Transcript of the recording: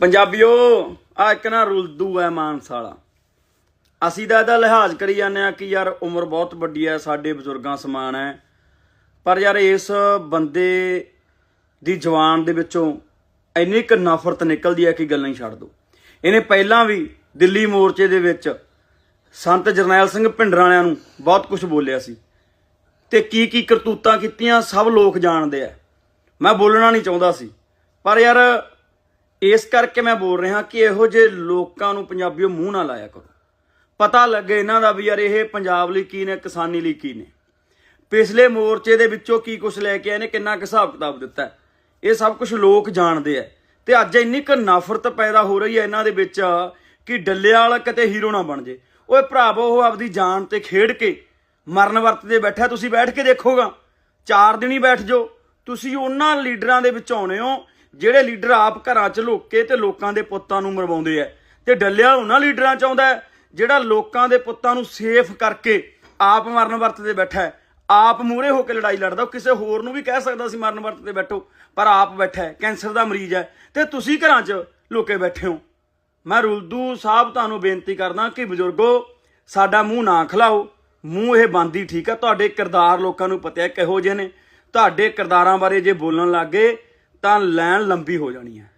ਪੰਜਾਬੀਓ, ਆ ਇੱਕ ਨਾ ਰੁਲਦੂ ਹੈ ਮਾਨਸ ਵਾਲਾ ਅਸੀਂ ਤਾਂ ਇਹਦਾ ਲਿਹਾਜ਼ ਕਰੀ ਜਾਂਦੇ ਆ ਕਿ ਯਾਰ ਉਮਰ ਬਹੁਤ ਵੱਡੀ ਹੈ ਸਾਡੇ ਬਜ਼ੁਰਗਾਂ ਸਮਾਨ ਹੈ ਪਰ ਯਾਰ ਇਸ ਬੰਦੇ ਦੀ ਜਵਾਨ ਦੇ ਵਿੱਚੋਂ ਇੰਨੀ ਕੁ ਨਫ਼ਰਤ ਨਿਕਲਦੀ ਹੈ ਕਿ ਗੱਲਾਂ ਹੀ ਛੱਡ ਦੋ। ਇਹਨੇ ਪਹਿਲਾਂ ਵੀ ਦਿੱਲੀ ਮੋਰਚੇ ਦੇ ਵਿੱਚ ਸੰਤ ਜਰਨੈਲ ਸਿੰਘ ਭਿੰਡਰਾਂ ਵਾਲਿਆਂ ਨੂੰ ਬਹੁਤ ਕੁਝ ਬੋਲਿਆ ਸੀ ਤੇ ਕੀ ਕੀ ਕਰਤੂਤਾਂ ਕੀਤੀਆਂ ਸਭ ਲੋਕ ਜਾਣਦੇ ਆ ਮੈਂ ਬੋਲਣਾ ਨਹੀਂ ਚਾਹੁੰਦਾ ਸੀ। ਪਰ ਯਾਰ ਇਸ ਕਰਕੇ ਮੈਂ ਬੋਲ ਰਿਹਾ ਕਿ ਇਹੋ ਜਿਹੇ ਲੋਕਾਂ ਨੂੰ ਪੰਜਾਬੀਓ ਮੂੰਹ ਨਾ ਲਾਇਆ ਕਰੋ। ਪਤਾ ਲੱਗੇ ਇਹਨਾਂ ਦਾ ਵੀ ਯਾਰ ਇਹ ਪੰਜਾਬ ਲਈ ਕੀ ਨੇ, ਕਿਸਾਨੀ ਲਈ ਕੀ ਨੇ। ਪਿਛਲੇ ਮੋਰਚੇ ਦੇ ਵਿੱਚੋਂ ਕੀ ਕੁਝ ਲੈ ਕੇ ਆਏ ਨੇ, ਕਿੰਨਾ ਕੁ ਹਿਸਾਬ ਕਿਤਾਬ ਦਿੱਤਾ ਇਹ ਸਭ ਕੁਝ ਲੋਕ ਜਾਣਦੇ ਆ। ਤੇ ਅੱਜ ਇੰਨੀ ਕੁ ਨਫ਼ਰਤ ਪੈਦਾ ਹੋ ਰਹੀ ਹੈ ਇਹਨਾਂ ਦੇ ਵਿੱਚ ਕਿ ਡੱਲਿਆਂ ਵਾਲਾ ਕਿਤੇ ਹੀਰੋ ਨਾ ਬਣ ਜੇ। ਓਏ ਭਰਾਵੋ ਉਹ ਆਪਦੀ ਜਾਨ ਤੇ ਖੇਡ ਕੇ ਮਰਨ ਵਰਤ ਦੇ ਬੈਠਾ, ਤੁਸੀਂ ਬੈਠ ਕੇ ਦੇਖੋਗਾ। ਚਾਰ ਦਿਨ ਹੀ ਬੈਠ ਜਾਓ। ਤੁਸੀਂ ਉਹਨਾਂ ਲੀਡਰਾਂ ਦੇ ਵਿੱਚ ਆਉਣੇ ਹੋ ਜਿਹੜੇ ਲੀਡਰ ਆਪ ਘਰਾਂ 'ਚ ਲੁੱਕ ਕੇ ਤੇ ਲੋਕਾਂ ਦੇ ਪੁੱਤਾਂ ਨੂੰ ਮਰਵਾਉਂਦੇ ਆ। ਤੇ ਡੱਲਿਆ ਉਹਨਾਂ ਲੀਡਰਾਂ 'ਚ ਆਉਂਦਾ ਜਿਹੜਾ ਲੋਕਾਂ ਦੇ ਪੁੱਤਾਂ ਨੂੰ ਸੇਫ ਕਰਕੇ ਆਪ ਮਰਨ ਵਰਤ ਤੇ ਬੈਠਾ ਹੈ। ਆਪ ਮੂਰੇ ਹੋ ਕੇ ਲੜਾਈ ਲੜਦਾ, ਉਹ ਕਿਸੇ ਹੋਰ ਨੂੰ ਵੀ ਕਹਿ ਸਕਦਾ ਸੀ ਮਰਨ ਵਰਤ ਤੇ ਬੈਠੋ, ਪਰ ਆਪ ਬੈਠਾ ਹੈ, ਕੈਂਸਰ ਦਾ ਮਰੀਜ਼ ਹੈ। ਤੇ ਤੁਸੀਂ ਘਰਾਂ 'ਚ ਲੁਕੇ ਬੈਠੇ ਹੋ। ਮੈਂ ਰੁਲਦੂ ਸਾਹਿਬ ਤੁਹਾਨੂੰ ਬੇਨਤੀ ਕਰਦਾ ਕਿ ਬਜ਼ੁਰਗੋ, ਸਾਡਾ ਮੂੰਹ ਨਾ ਖਲਾਓ। ਮੂੰਹ ਇਹ ਬੰਦੀ ਠੀਕ ਆ ਤੁਹਾਡੇ ਕਿਰਦਾਰ ਲੋਕਾਂ ਨੂੰ ਪਤਾ ਹੈ ਕਿਹੋ ਜਿਹੇ ਨੇ। ਤੁਹਾਡੇ ਕਿਰਦਾਰਾਂ ਬਾਰੇ ਜੇ ਬੋਲਣ ਲੱਗੇ ਤਾਂ ਲੈਣ ਲੰਬੀ ਹੋ ਜਾਣੀ ਹੈ।